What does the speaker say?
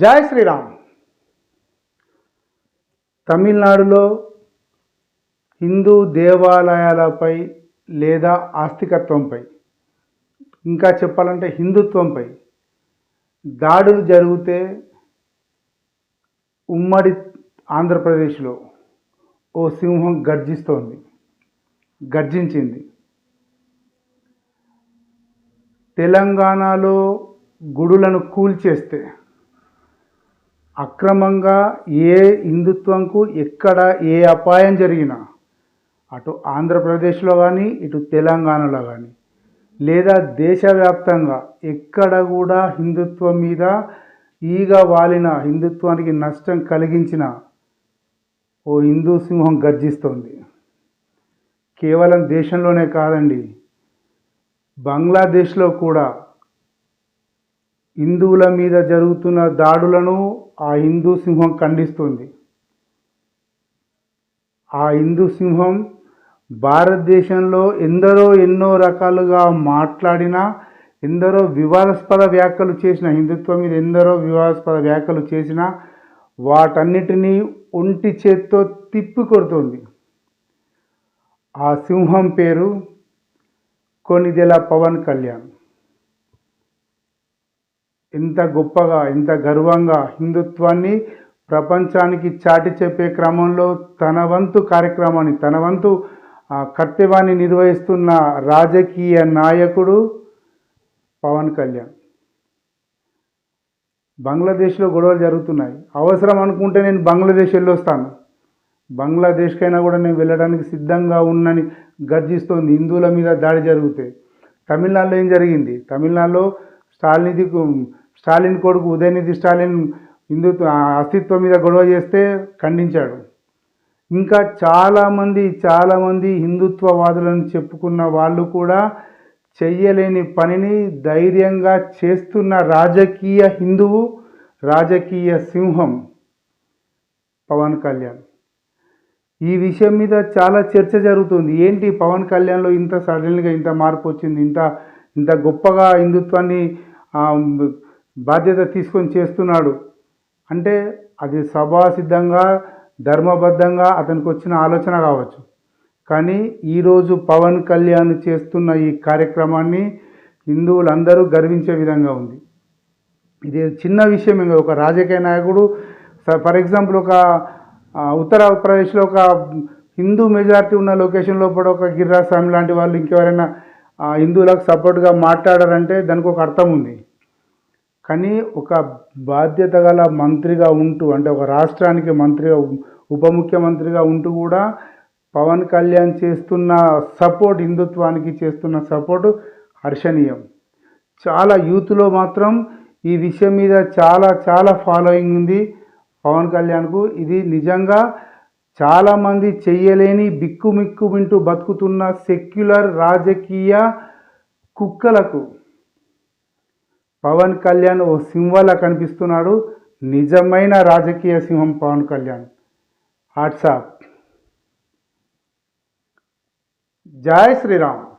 జై శ్రీరామ్. తమిళనాడులో హిందూ దేవాలయాలపై లేదా ఆస్తికత్వంపై ఇంకా చెప్పాలంటే హిందుత్వంపై దాడులు జరిగితే ఉమ్మడి ఆంధ్రప్రదేశ్లో ఓ సింహం గర్జిస్తోంది గర్జించింది. తెలంగాణలో గుడులను కూల్చేస్తే అక్రమంగా ఏ హిందుత్వంకు ఎక్కడ ఏ అపాయం జరిగినా అటు ఆంధ్రప్రదేశ్లో కానీ ఇటు తెలంగాణలో కానీ లేదా దేశవ్యాప్తంగా ఎక్కడ కూడా హిందుత్వం మీద ఈగ వాలిన హిందుత్వానికి నష్టం కలిగించిన ఓ హిందూ సింహం గర్జిస్తోంది. కేవలం దేశంలోనే కాదండి బంగ్లాదేశ్లో కూడా హిందువుల మీద జరుగుతున్న దాడులను ఆ హిందూ సింహం ఖండిస్తుంది. ఆ హిందూ సింహం భారతదేశంలో ఎందరో ఎన్నో రకాలుగా మాట్లాడిన ఎందరో వివాదాస్పద వ్యాఖ్యలు చేసిన హిందుత్వం మీద ఎందరో వివాదాస్పద వ్యాఖ్యలు చేసిన వాటన్నిటినీ ఒంటి చేత్తో తిప్పి కొడుతుంది ఆ సింహం పేరు కొనిదెల పవన్ కళ్యాణ్. ఎంత గొప్పగా ఎంత గర్వంగా హిందుత్వాన్ని ప్రపంచానికి చాటి చెప్పే క్రమంలో తన వంతు కార్యక్రమాన్ని తన వంతు ఆ, కర్తవ్యాన్ని నిర్వహిస్తున్న రాజకీయ నాయకుడు పవన్ కళ్యాణ్. బంగ్లాదేశ్లో గొడవలు జరుగుతున్నాయి. అవసరం అనుకుంటే నేను బంగ్లాదేశ్ వెళ్ళొస్తాను. బంగ్లాదేశ్కైనా కూడా నేను వెళ్ళడానికి సిద్ధంగా ఉన్నని గర్జిస్తోంది. హిందువుల మీద దాడి జరిగితే తమిళనాడులో ఏం జరిగింది? తమిళనాడులో స్టాలినిధికు స్టాలిన్ కొడుకు ఉదయనిధి స్టాలిన్ హిందుత్వ అస్తిత్వం మీద గొడవ చేస్తే ఖండించాడు. ఇంకా చాలామంది చాలామంది హిందుత్వవాదులను చెప్పుకున్న వాళ్ళు కూడా చెయ్యలేని పనిని ధైర్యంగా చేస్తున్న రాజకీయ హిందువు రాజకీయ సింహం పవన్ కళ్యాణ్. ఈ విషయం మీద చాలా చర్చ జరుగుతుంది. ఏంటి పవన్ కళ్యాణ్లో ఇంత సడన్గా ఇంత మార్పు వచ్చింది ఇంత ఇంత గొప్పగా హిందుత్వాన్ని బాధ్యత తీసుకొని చేస్తున్నాడు. అంటే అది సభాసిద్ధంగా ధర్మబద్ధంగా అతనికి వచ్చిన ఆలోచన కావచ్చు. కానీ ఈరోజు పవన్ కళ్యాణ్ చేస్తున్న ఈ కార్యక్రమాన్ని హిందువులందరూ గర్వించే విధంగా ఉంది. ఇది చిన్న విషయం ఇంకా ఒక రాజకీయ నాయకుడు ఫర్ ఎగ్జాంపుల్ ఒక ఉత్తరప్రదేశ్లో ఒక హిందూ మెజారిటీ ఉన్న లొకేషన్లో కూడా ఒక గిరిరాజ్ స్వామి లాంటి వాళ్ళు ఇంకెవరైనా హిందువులకు సపోర్ట్గా మాట్లాడారంటే దానికి ఒక అర్థం ఉంది. కానీ ఒక బాధ్యత గల మంత్రిగా ఉంటూ అంటే ఒక రాష్ట్రానికి మంత్రిగా ఉప ముఖ్యమంత్రిగా ఉంటూ కూడా పవన్ కళ్యాణ్ చేస్తున్న సపోర్ట్ హిందుత్వానికి చేస్తున్న సపోర్ట్ హర్షణీయం. చాలా యూత్లో మాత్రం ఈ విషయం మీద చాలా చాలా ఫాలోయింగ్ ఉంది పవన్ కళ్యాణ్కు. ఇది నిజంగా చాలామంది చెయ్యలేని బిక్కుమిక్కుమింటూ బతుకుతున్న సెక్యులర్ రాజకీయ కుక్కలకు పవన్ కళ్యాణ్ ఓ సింహలా కనిపిస్తున్నాడు. నిజమైన రాజకీయ సింహం పవన్ కళ్యాణ్. వాట్సాప్. జై శ్రీరామ్.